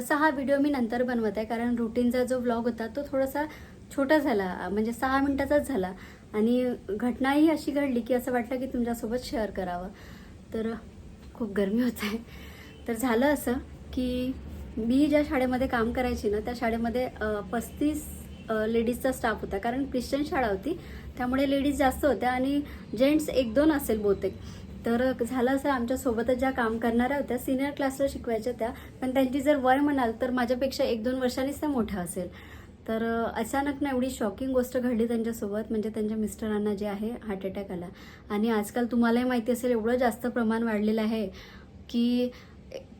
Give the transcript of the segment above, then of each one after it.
तसा हा व्हिडिओ मी नंतर बनवत आहे कारण रुटीनचा जो ब्लॉग होता तो थोडासा छोटा झाला म्हणजे सहा मिनिटाचाच झाला. आणि घटनाही अशी घडली की असं वाटलं की तुमच्यासोबत शेअर करावं. तर खूप गरमी होत आहे. तर झालं असं की मी ज्या शाळेमध्ये काम करायची ना त्या शाळेमध्ये पस्तीस लेडीजचा स्टाफ होता. कारण ख्रिश्चन शाळा होती त्यामुळे लेडीज जास्त होत्या आणि जेंट्स एक दोन असेल बहुतेक. तर झालं असं आमच्यासोबतच ज्या काम करणाऱ्या होत्या सिनियर क्लासला शिकवायच्या त्या. पण त्यांची जर वय म्हणाल तर माझ्यापेक्षा एक दोन वर्षांनीच त्या मोठ्या असेल. तर अचानक ना एवढी शॉकिंग गोष्ट घडली त्यांच्यासोबत. म्हणजे त्यांच्या मिस्टरांना जे आहे हार्ट अटॅक आला. आणि आजकाल तुम्हालाही माहिती असेल एवढं जास्त प्रमाण वाढलेलं आहे की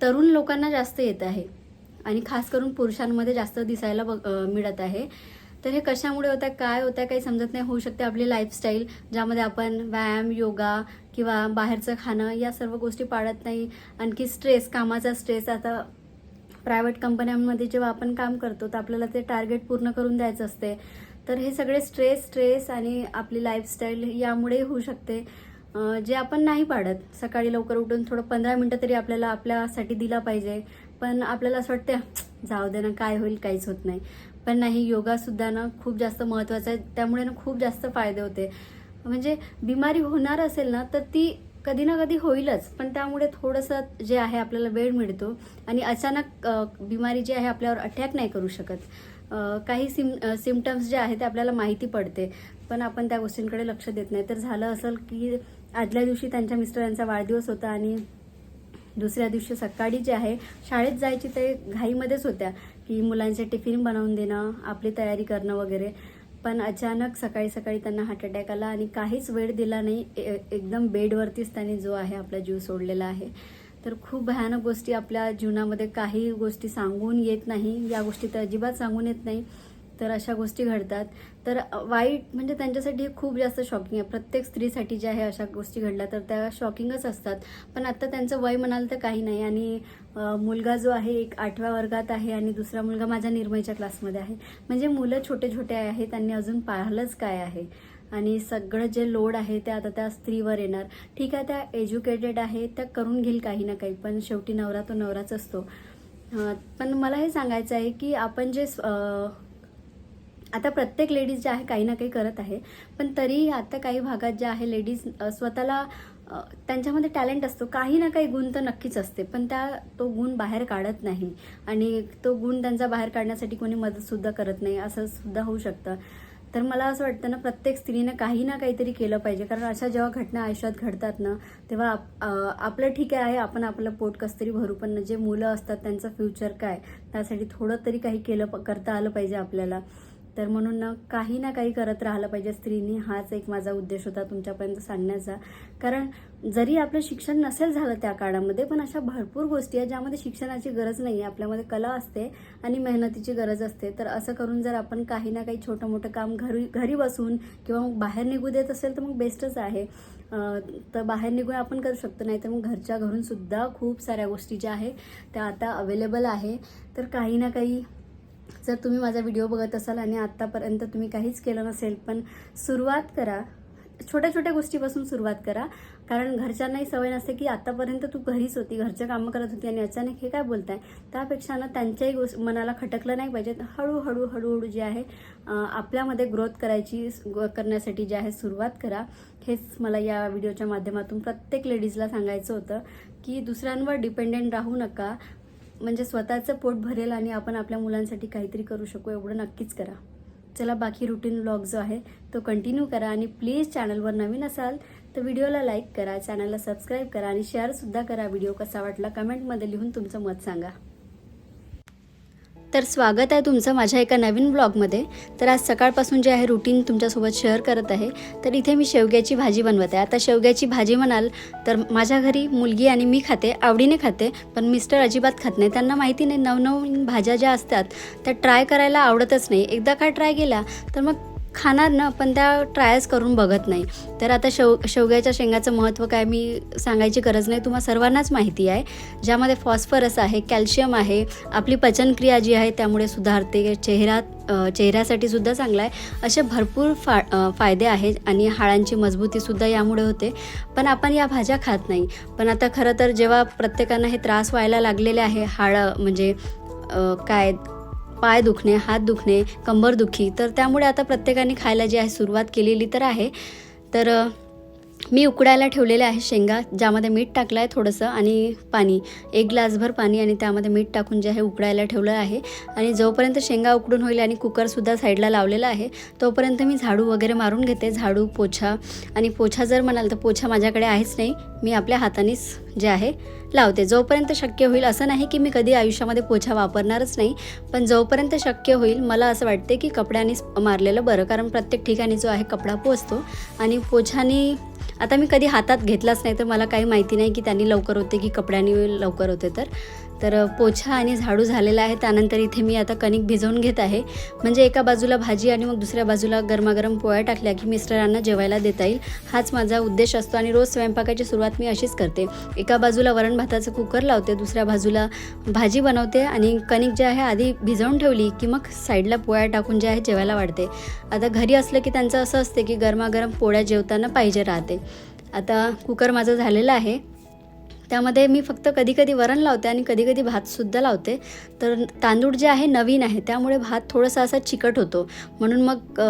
तरुण लोकांना जास्त येत आहे. आणि खास करून पुरुषांमध्ये जास्त दिसायला बघ मिळत आहे. तर हे कशामुळे होतं काय होतं काही समजत नाही. होऊ शकते आपली लाईफस्टाईल ज्यामध्ये आपण व्यायाम योगा किंवा बाहेरचं खाणं या सर्व गोष्टी पाळत नाही. आणखी स्ट्रेस कामाचा स्ट्रेस आता प्रायव्हेट कंपन्यांमध्ये जेव्हा आपण काम करतो तर आपल्याला ते टार्गेट पूर्ण करून द्यायचं असते. तर हे सगळे स्ट्रेस स्ट्रेस आणि आपली लाईफस्टाईल यामुळे होऊ शकते. जे आपण नाही पाडत. सकाळी लवकर उठून थोडं पंधरा मिनटं तरी आपल्याला आपल्यासाठी दिला पाहिजे. पण आपल्याला असं वाटतं जाऊ दे ना काय होईल काहीच होत नाही. पण नाही योगासुद्धा ना खूप जास्त महत्त्वाचं आहे. त्यामुळे ना खूप जास्त फायदे होते. म्हणजे बिमारी होणार असेल ना तर ती कधी ना कधी होईलच. पण त्यामुळे थोडंसं जे आहे आपल्याला वेळ मिळतो. आणि अचानक बिमारी जी आहे आपल्यावर अटॅक नाही करू शकत. काही सिम सिमटम्स जे आहे ते आपल्याला माहिती पडते. पण आपण त्या गोष्टींकडे लक्ष देत नाही. तर झालं असेल की आदल्या दिवशी त्यांच्या मिस्टरांचा वाढदिवस होता आणि दुसऱ्या दिवशी सकाळी जे आहे शाळेत जायची ते घाईमध्येच होत्या. की मुलांचे टिफिन बनवून देणं आपली तयारी करणं वगैरे. पण अचानक सकाळी सकाळी त्यांना हार्ट अटॅक आला आणि काहीच वेळ दिला नाही. ए- एकदम बेडवरतीच त्यांनी जो आहे आपला जीव सोडलेला आहे. तर खूप भयानक गोष्टी आपल्या जीवनामध्ये काही गोष्टी सांगून येत नाही. या गोष्टी तर अजिबात सांगून येत नाही. तर अशा गोष्टी घडतात. तर वाईट म्हणजे त्यांच्यासाठी हे खूप जास्त शॉकिंग आहे. प्रत्येक स्त्रीसाठी ज्या आहे अशा गोष्टी घडल्या तर त्या शॉकिंगच असतात. पण आता त्यांचं वय म्हणाल तर काही नाही. आणि मुलगा जो आहे एक आठव्या वर्गात आहे आणि दुसरा मुलगा माझ्या निर्मयच्या क्लासमध्ये आहे. म्हणजे मुलं छोटे छोटे आहे त्यांनी अजून पाहिलंच काय आहे? आणि सगळं जे लोड आहे ते आता त्या स्त्रीवर येणार. ठीक आहे त्या एज्युकेटेड आहे त्या करून घेईल काही ना काही पण शेवटी नवरा तो नवराच असतो. पण मला हे सांगायचं आहे की आपण जे आता प्रत्येक लेडीज ज्या आहे काही ना काही करत आहे. पण तरीही आता काही भागात ज्या आहे लेडीज स्वतःला त्यांच्यामध्ये टॅलेंट असतो. काही ना काही गुण तर नक्कीच असते. पण त्या तो गुण बाहेर काढत नाही. आणि तो गुण त्यांचा बाहेर काढण्यासाठी कोणी मदतसुद्धा करत नाही. असं सुद्धा होऊ शकतं. तर मला असं वाटतं ना प्रत्येक स्त्रीनं काही ना काहीतरी केलं पाहिजे. कारण अशा जेव्हा घटना आयुष्यात घडतात ना तेव्हा आप- आपलं ठीक आहे आपण आपलं पोट कसतरी भरू. पण जे मुलं असतात त्यांचं फ्युचर काय? त्यासाठी थोडं तरी काही केलं प- करता आलं पाहिजे आपल्याला. तर म्हणून ना काही ना काही करत राहिलं पाहिजे. स्त्रीनी हाच एक माझा उद्देश होता तुमच्यापर्यंत सांगण्याचा. कारण जरी आपलं शिक्षण नसेल झालं त्या काळामध्ये पण अशा भरपूर गोष्टी आहेत ज्यामध्ये शिक्षणाची गरज नाही आहे आपल्यामध्ये कला असते आणि मेहनतीची गरज असते. तर असं करून जर आपण काही ना काही छोटं मोठं काम घरी घरी बसून किंवा मग बाहेर निघू देत असेल तर मग बेस्टच आहे. तर बाहेर निघून आपण करू शकतो. नाही तर मग घरच्या घरून सुद्धा खूप साऱ्या गोष्टी ज्या आहे त्या आता अवेलेबल आहे. तर काही ना काही जर तुम्ही माझा व्हिडिओ बघत असाल आणि आत्तापर्यंत तुम्ही काहीच केलं नसेल पण सुरुवात करा. छोट्या छोट्या गोष्टीपासून सुरुवात करा. कारण घरच्यांनाही सवय नसते की आत्तापर्यंत तू घरीच होती घरचं कामं करत होती आणि अचानक हे काय बोलताय? त्यापेक्षा ना त्यांच्याही गोष्ट मनाला खटकलं नाही पाहिजे. तर हळूहळू हळूहळू जे आहे आपल्यामध्ये ग्रोथ करायची करण्यासाठी जे आहे सुरुवात करा. हेच मला या व्हिडिओच्या माध्यमातून प्रत्येक लेडीजला सांगायचं होतं की दुसऱ्यांवर डिपेंडेंट राहू नका. म्हणजे स्वतःचं पोट भरेल आणि आपण आपल्या मुलांसाठी काहीतरी करू शकू एवढं नक्कीच करा. चला बाकी रुटीन व्लॉग जो आहे तो कंटिन्यू करा आणि प्लीज चॅनलवर नवीन असाल तर व्हिडिओला लाईक करा चॅनलला सबस्क्राईब करा आणि शेअरसुद्धा करा. व्हिडिओ कसा वाटला कमेंटमध्ये लिहून तुमचं मत सांगा. तर स्वागत आहे तुमचं माझ्या एका नवीन ब्लॉगमध्ये तर आज सकाळपासून जे आहे रुटीन तुमच्यासोबत शेअर करत आहे तर इथे मी शेवग्याची भाजी बनवत. आहे आता शेवग्याची भाजी म्हणाल तर माझ्या घरी मुलगी आणि मी खाते आवडीने खाते पण मिस्टर अजिबात खात नाही. त्यांना माहिती नाही नवनवीन भाज्या ज्या असतात त्या ट्राय करायला आवडतच नाही. एकदा काय ट्राय केला तर मग खाणार ना पण त्या ट्रायच करून बघत नाही. तर आता शेव शेवग्याच्या शेंगाचं महत्त्व काय मी सांगायची गरज नाही. तुम्हा सर्वांनाच माहिती आहे. ज्यामध्ये फॉस्फरस आहे कॅल्शियम आहे आपली पचनक्रिया जी आहे त्यामुळे सुधारते. चेहरा चेहऱ्यासाठी सुद्धा चांगला आहे. असे भरपूर फा फायदे आहेत आणि हाडांची मजबूतीसुद्धा यामुळे होते. पण आपण या भाज्या खात नाही. पण आता खरं तर जेव्हा प्रत्येकांना हे त्रास व्हायला लागलेले आहे हाडं म्हणजे काय पाय दुखणे हात दुखणे कंबर दुखी तर त्यामुळे आता प्रत्येकाने खायला जी आहे सुरुवात केलेली तर आहे. तर मी उकडायला ठेवलेले आहे शेंगा ज्यामध्ये मीठ टाकलं आहे थोडंसं आणि पाणी. एक ग्लासभर पाणी आणि त्यामध्ये मीठ टाकून जे आहे उकडायला ठेवलं आहे. आणि जोपर्यंत शेंगा उकडून होईल आणि कुकरसुद्धा साईडला लावलेला आहे तोपर्यंत मी झाडू वगैरे मारून घेते. झाडू पोछा आणि पोछा जर म्हणाल तर पोछा माझ्याकडे आहेच नाही. मी आपल्या हातानेच जे आहे लावते. जोपर्यंत शक्य होईल असं नाही की मी कधी आयुष्यामध्ये पोछा वापरणारच नाही पण जोपर्यंत शक्य होईल मला असं वाटते की कपड्यानेच मारलेलं बरं. कारण प्रत्येक ठिकाणी जो आहे कपडा पोचतो आणि पोछाने आता मी कधी हातात घेतलाच नाही तर मला काही माहिती नाही की त्यांनी लवकर होते की कपड्यांनी लवकर होते तर. तर पोछा आणि झाडू झालेला आहे त्यानंतर इथे मी आता कणिक भिजवून घेत आहे. म्हणजे एका बाजूला भाजी आणि मग दुसऱ्या बाजूला गरमागरम पोळ्या टाकल्या की मिस्टरांना जेवायला देता येईल. हाच माझा उद्देश असतो आणि रोज स्वयंपाकाची सुरुवात मी अशीच करते. एका बाजूला वरण भाताचं कुकर लावते दुसऱ्या बाजूला भाजी बनवते आणि कणिक जे आहे आधी भिजवून ठेवली की मग साईडला पोळ्या टाकून जे आहे जेवायला वाढते. आता घरी असलं की त्यांचं असं असते की गरमागरम पोळ्या जेवताना पाहिजे राहते. आता कुकर माझं झालेलं आहे. त्यामध्ये मी फक्त कधी कधी वरण लावते आणि कधी कधी भातसुद्धा लावते. तर तांदूळ जे आहे नवीन आहे त्यामुळे भात थोडासा असा चिकट होतो. म्हणून मग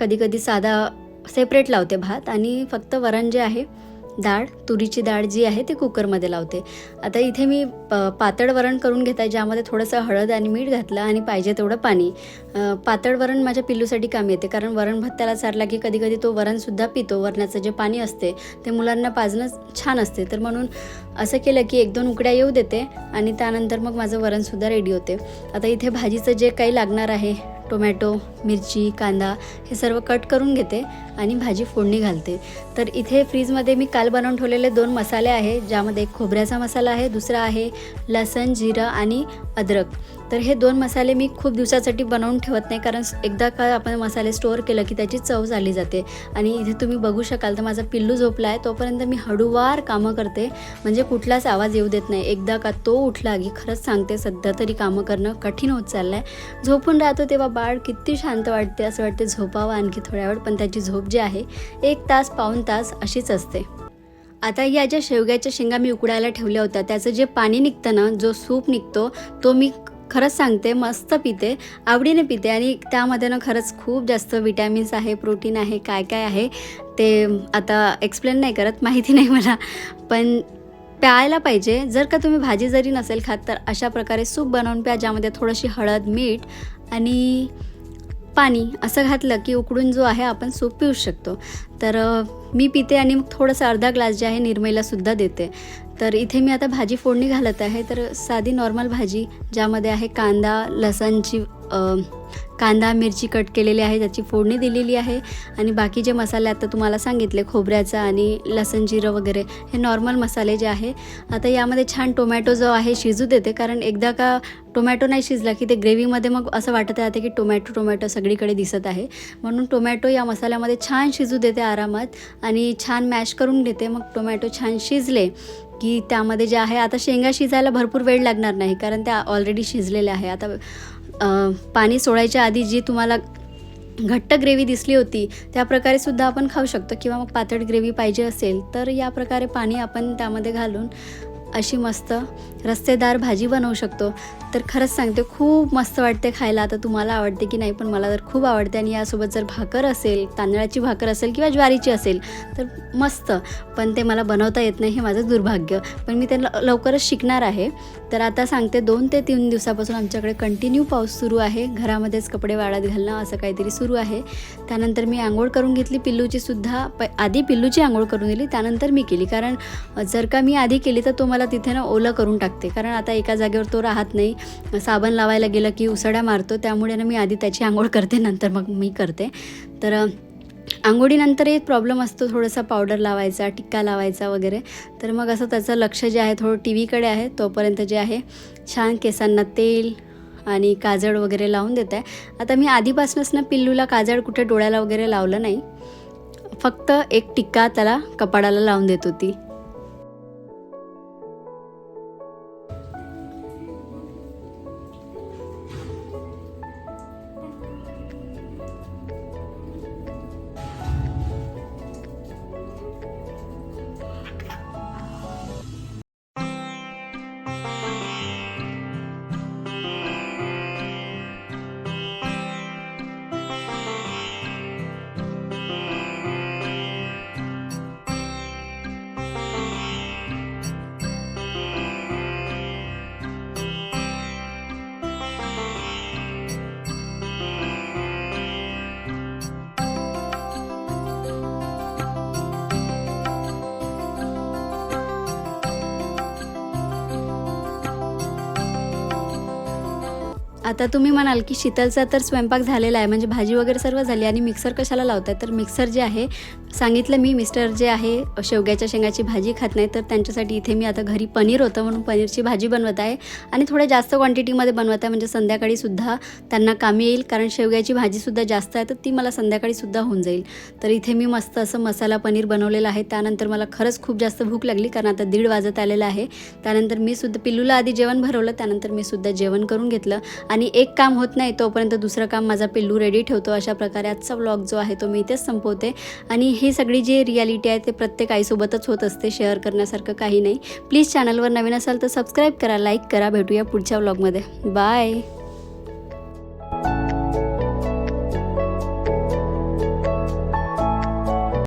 कधी कधी साधा सेपरेट लावते भात आणि फक्त वरण जे आहे डाळ तुरीची डाळ जी आहे ती कुकरमध्ये लावते. आता इथे मी प पातळ वरण करून घेत आहे ज्यामध्ये थोडंसं हळद आणि मीठ घातलं आणि पाहिजे तेवढं पाणी. पातळ वरण माझ्या पिल्लूसाठी काम येते कारण वरण भात त्याला चारला की कधी कधी तो वरणसुद्धा पितो वरणाचं जे पाणी असते ते मुलांना पाजणं छान असते. तर म्हणून असं केलं की एक दोन उकड्या येऊ देते आणि त्यानंतर मग माझं वरणसुद्धा रेडी होते. आता इथे भाजीचं जे काही लागणार आहे टोमॅटो मिरची कांदा हे सर्व कट करून घेते आणि भाजी फोडणी घालते. तर इथे फ्रीजमध्ये मी काल बनवून ठेवलेले दोन मसाले आहे ज्यामध्ये एक खोबऱ्याचा मसाला आहे दुसरा आहे लसण जिरं आणि अद्रक. तर हे दोन मसाले मी खूप दिवसासाठी बनवून ठेवत नाही कारण एकदा का आपण मसाले स्टोअर केलं की त्याची चव झाली जाते. आणि इथे तुम्ही बघू शकाल तर माझा पिल्लू झोपला आहे तोपर्यंत मी हळूवार कामं करते. म्हणजे कुठलाच आवाज येऊ देत नाही. एकदा का तो उठला की खरंच सांगते सध्या तरी कामं करणं कठीण होत चाललं आहे झोपून राहतो तेव्हा बाळ किती शांत वाटते असं वाटते झोपावं आणखी थोड्या वेळ पण त्याची झोप जी आहे एक तास पाऊन तास अशीच असते. आता या ज्या शेवग्याच्या शेंगा मी उकडायला ठेवल्या होत्या त्याचं जे पाणी निघतं ना जो सूप निघतो तो मी खरंच सांगते मस्त पिते आवडीने पिते आणि त्यामध्ये ना खरंच खूप जास्त विटॅमिन्स आहे प्रोटीन आहे काय काय आहे ते आता एक्सप्लेन नाही करत माहिती नाही मला. पण प्यायला पाहिजे जर का तुम्ही भाजी जरी नसेल खात तर अशा प्रकारे सूप बनवून प्या ज्यामध्ये थोडीशी हळद मीठ आणि पाणी असं घातलं की उकडून जो आहे आपण सूप पिऊ शकतो. तर मी पिते आणि मग थोडंसं अर्धा ग्लास जे आहे निर्मईलासुद्धा देते. तर इथे मी आता भाजी फोडणी घालत आहे. तर साधी नॉर्मल भाजी ज्यामध्ये आहे कांदा लसणची कांदा मिरची कट केलेली आहे त्याची फोडणी दिलेली आहे. आणि बाकी जे मसाले आता तुम्हाला सांगितले खोबऱ्याचा आणि लसण जिरं वगैरे हे नॉर्मल मसाले जे आहे. आता यामध्ये छान टोमॅटो जो आहे शिजू देते. कारण एकदा का टोमॅटो नाही शिजला की ते ग्रेव्हीमध्ये मग असं वाटत राहते की टोमॅटो टोमॅटो सगळीकडे दिसत आहे. म्हणून टोमॅटो या मसाल्यामध्ये छान शिजू देते आरामात आणि छान मॅश करून घेते. मग टोमॅटो छान शिजले की त्यामध्ये जे आहे आता शेंगा शिजायला भरपूर वेळ लागणार नाही कारण त्या ऑलरेडी शिजलेल्या आहे आता पाणी सोडायच्या आधी जी तुम्हाला घट्ट ग्रेव्ही दिसली होती त्या प्रकारे सुद्धा आपण खाऊ शकतो किंवा मग पातळ ग्रेव्ही पाहिजे असेल तर या प्रकारे पाणी आपण त्यामध्ये घालून अशी मस्त रस्तेदार भाजी बनवू शकतो. तर खरंच सांगते खूप मस्त वाटते खायला. आता तुम्हाला आवडते की नाही पण मला तर खूप आवडते. आणि यासोबत जर भाकर असेल तांदळाची भाकर असेल किंवा ज्वारीची असेल तर मस्त. पण ते मला बनवता येत नाही हे माझं दुर्भाग्य. पण मी ते लवकरच शिकणार आहे. तर आता सांगते दोन ते तीन दिवसापासून आमच्याकडे कंटिन्यू पाऊस सुरू आहे. घरामध्येच कपडे वाळत घालणं असं काहीतरी सुरू आहे. त्यानंतर मी आंघोळ करून घेतली पिल्लूची सुद्धा. प आधी पिल्लूची आंघोळ करून दिली त्यानंतर मी केली. कारण जर का मी आधी केली तर तो मला तिथे ना ओलं करून टाकते. कारण आता एका जागेवर तो राहत नाही. साबण लावायला गेलं की उसड्या मारतो. त्यामुळे ना मी आधी त्याची आंघोळ करते नंतर मग मी करते. तर आंघोळीनंतर एक प्रॉब्लेम असतो थोडासा पावडर लावायचा टिक्का लावायचा वगैरे. तर मग असं त्याचं लक्ष जे आहे थोडं टी व्हीकडे आहे तोपर्यंत जे आहे छान केसांना तेल आणि काजळ वगैरे लावून देत आहे. आता मी आधीपासूनच ना पिल्लूला काजळ कुठे डोळ्याला वगैरे लावलं नाही. फक्त एक टिक्का त्याला कपाडाला लावून देत होती. आता तुम्ही म्हणाल की शीतलचा तर स्वयंपाक झालेला आहे म्हणजे भाजी वगैरे सर्व झाली आणि मिक्सर कशाला लावताय? तर मिक्सर जे आहे सांगितलं मी मिस्टर जे आहे शेवग्याच्या शेंगाची भाजी खात नाही तर त्यांच्यासाठी इथे मी आता घरी पनीर होतं म्हणून पनीरची भाजी बनवत आहे आणि थोड्या जास्त क्वांटिटीमध्ये बनवत आहे म्हणजे संध्याकाळीसुद्धा त्यांना कामी येईल कारण शेवग्याची भाजीसुद्धा जास्त आहे तर ती मला संध्याकाळीसुद्धा होऊन जाईल. तर इथे मी मस्त असं मसाला पनीर बनवलेलं आहे. त्यानंतर मला खरंच खूप जास्त भूक लागली कारण आता दीड वाजत आलेलं आहे. त्यानंतर मी सुद्धा पिल्लूला आधी जेवण भरवलं त्यानंतर मी सुद्धा जेवण करून घेतलं. आणि एक काम होत नाही तोपर्यंत दुसरं काम माझा पिल्लू रेडी ठेवतो. अशा प्रकारे आजचा व्लॉग जो आहे तो मी इथेच संपवते. आणि हे ही सगळी जी रियालिटी आहे ते प्रत्येक आईसोबतच होत असते शेअर करण्यासारखं काही नाही. प्लीज चॅनलवर नवीन असाल तर सबस्क्राईब करा लाईक करा. भेटूया पुढच्या व्लॉगमध्ये बाय